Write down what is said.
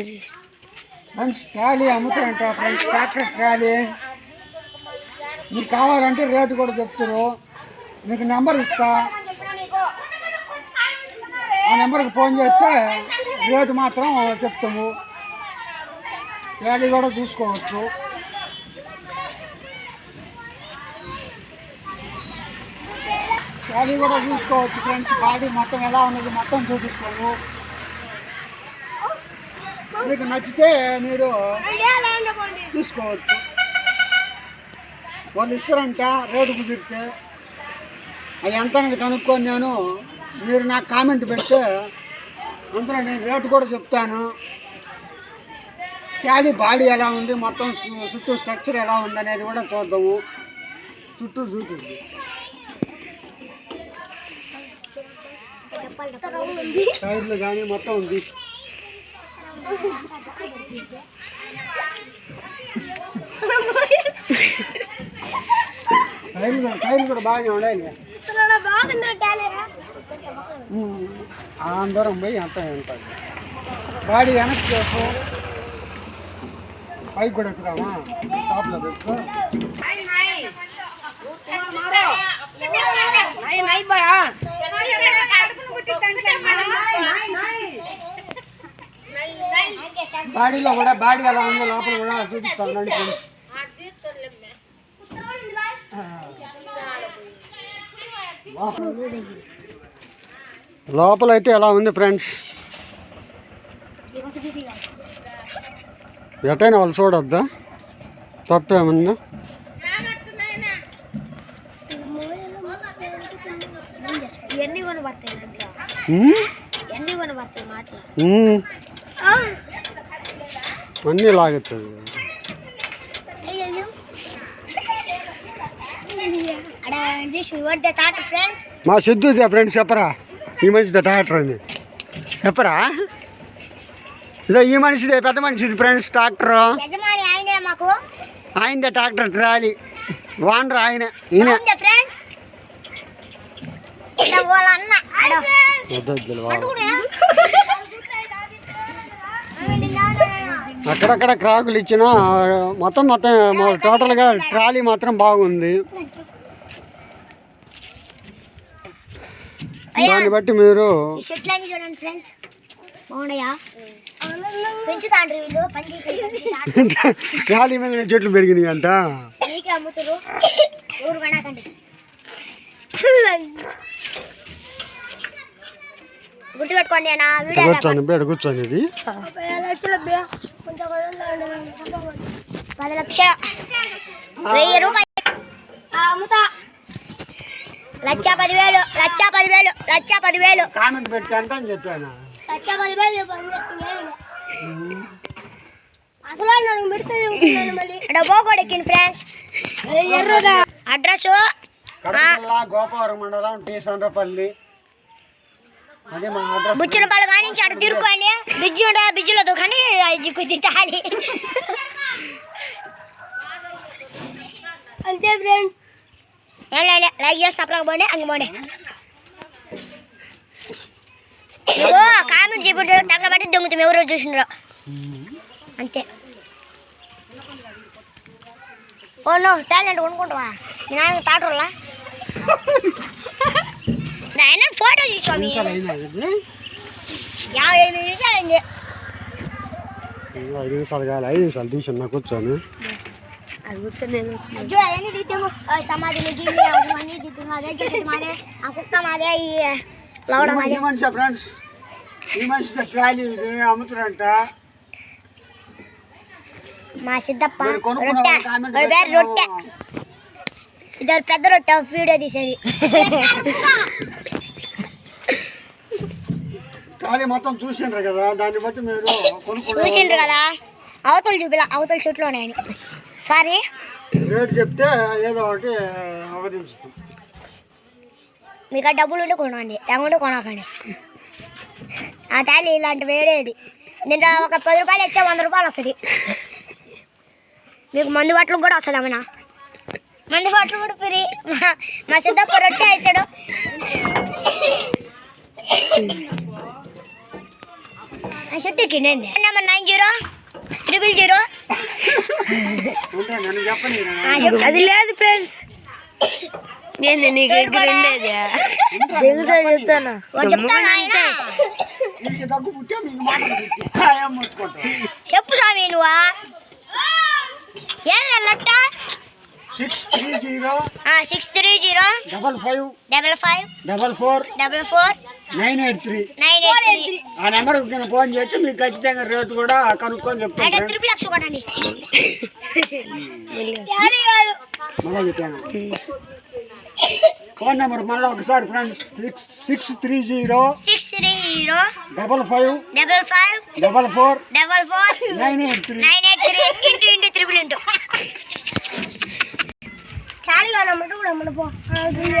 అది. Friends trolley అమ్ముతారంట friends tractor trolley. మీకు కావాలంటే రేటు కూడా చెప్తారు. మీకు నెంబర్ ఇస్తా. ఆ నెంబర్కి ఫోన్ చేస్తే రేటు మాత్రం చెప్తాము. ట్రాలీ కూడా చూసుకోవచ్చు. ట్రాలీ కూడా చూసుకోవచ్చు ఫ్రెండ్స్. బాడీ మొత్తం ఎలా ఉన్నది మొత్తం చూపిస్తాము. మీకు నచ్చితే మీరు తీసుకోవచ్చు. వాళ్ళు ఇస్తారంట రేటు కుదిరితే అది ఎంత అనేది కనుక్కొని నేను మీరు నాకు కామెంట్ పెడితే అందులో నేను రేటు కూడా చెప్తాను. క్యాలీ బాడీ ఎలా ఉంది మొత్తం చుట్టూ స్ట్రక్చర్ ఎలా ఉంది అనేది కూడా చూద్దాము. చుట్టూ చూపింది టైర్లు కానీ మొత్తం ఉంది. టైర్లు టైర్లు కూడా బాగానే ఉండాలి ఉమ్, అందరం పోయి అంత ఉంటుంది బాడీ వెనక్కి చేసు పైకి కూడా ఎక్కుదామా టాప్లో పెట్టుకో బాడీలో కూడా బాడీ ఎలా ఉందో లోపల కూడా చూపిస్తాను రండి ఫ్రెండ్స్. లోపల అయితే ఎలా ఉంది ఫ్రెండ్స్? ఎటైనా వాళ్ళు చూడొద్దా? తప్పేమన్నా ఎన్ని కొనబడతాయి? ఎన్ని కొనబడతాయి మాటలు. అన్నీ లాగుతుంది మా సిద్ధు ఫ్రెండ్స్ చెప్పరా? ఈ మనిషిదే ట్రాక్టర్ అని చెప్పరా? ఇదో ఈ మనిషిదే పెద్ద మనిషిది ఫ్రెండ్స్ ట్రాక్టర్ ఆయనదే ట్రాక్టర్ ట్రాలీ. వానర్ ఆయన ఈయన. ఉందా అక్కడక్కడ క్రాకులు ఇచ్చిన మొత్తం మొత్తం మొ- టోటల్గా ట్రాలీ మాత్రం బాగుంది. దాన్ని బట్టి మీరు ట్రాలీ మీద చెట్లు పెరిగినాయి అంట. అమ్ముతారు ఊరు కొనకండి. పది లక్షల. వెయ్యి రూపాయలు. అమ్ముతా లక్ష పదివేలు లక్ష పదివేలు లక్ష పదివేలు. కామెంట్ పెట్టి అంట అని చెప్పాను. లక్ష పదివేలు అసలు నన్ను పెడుతుంది ఇక్కడ పోగొడెక్కింది ఫ్రెండ్స్. అడ్రస్ గోపావరం మండలం టీ సండ్రపల్లి అదే పాలు అడ్రస్ బుచ్చినపల్లి కానీ అటు తిరుక్కోండి. బిజ్జి ఉండే బిజ్జిలో దుకాణి జిక్కు తిట్టాలి అంతే ఫ్రెండ్స్ ఏం లేదు లైక్ చేసి సప్లకి పోండి అంగ పోండి ఓ కామెంట్ చెప్పి టక్ల పట్టి దొంగతాం ఎవరో చూసినారో అంతే. Oh no talent కొనుక్కుంటావా? మీ నాయన తాటర్లా నాయన ఫోటో ఇది యాభై నిమిషాలు అయింది. ఐదు నిమిషాలు కాదు ఐదు నిమిషాలు కూర్చొని అది కూర్చోలేదు అయ్యో అవన్నీ దిగుతాము సమాధి అన్నీ దిగుతాము అదే మాదే. ఆ కుక్క మాదే ఈ లవడ మాదే. మనిషి ఫ్రెండ్స్? ఈ మనిషి ట్రాలీ అమ్ముతారంట మా సిద్ధప్ప రొట్టె. ఇద్దరు పెద్ద రొట్టె వీడియో తీసేది. మొత్తం చూసిండ్రు కదా దాన్ని బట్టి మీరు చూసిండ్రు కదా? అవతల చూపిలా అవతల చెట్లు ఉన్నాయని సారీ. రేటు చెప్తే ఏదో ఒకటి అవధించుతాం మీకు ఆ డబ్బులు ఉంటే కొనండి. లేకుంటే కొనకండి. ఆ టాలీ ఇలాంటి వేడేది. దీంట్లో ఒక పది రూపాయలు ఇచ్చే వంద రూపాయలు వస్తుంది. మీకు మందు బట్టలు కూడా వస్తుంది అమ్మనా మందు బట్టలు కూడా ఫ్రీ మా మా సిద్ధప్ప రొట్టె అవుతాడు ఆ shirt ఎక్కిండి number nine zero? Triple zero? అది లేదు ఫ్రెండ్స్. ఏంది నీకు ఉండేది దెంగుతా చెప్తాను? ఏం చెప్పు స్వామి నువ్వా? ఏది లట్ట six three zero six three zero double five double five double four double four nine eight three nine eight three ఆ నెంబర్కి నేను ఫోన్ చేసి మీకు ఖచ్చితంగా రేటు కూడా కనుక్కొని చెప్తాను. త్రిపుల్ లక్ష ఫోన్ నెంబర్ మళ్ళీ ఒకసారి friends six six three zero six three zero double five double five double four double four nine eight three nine eight three into into triple into. Sorry வாங்க மட்டும் நம்மளை போ.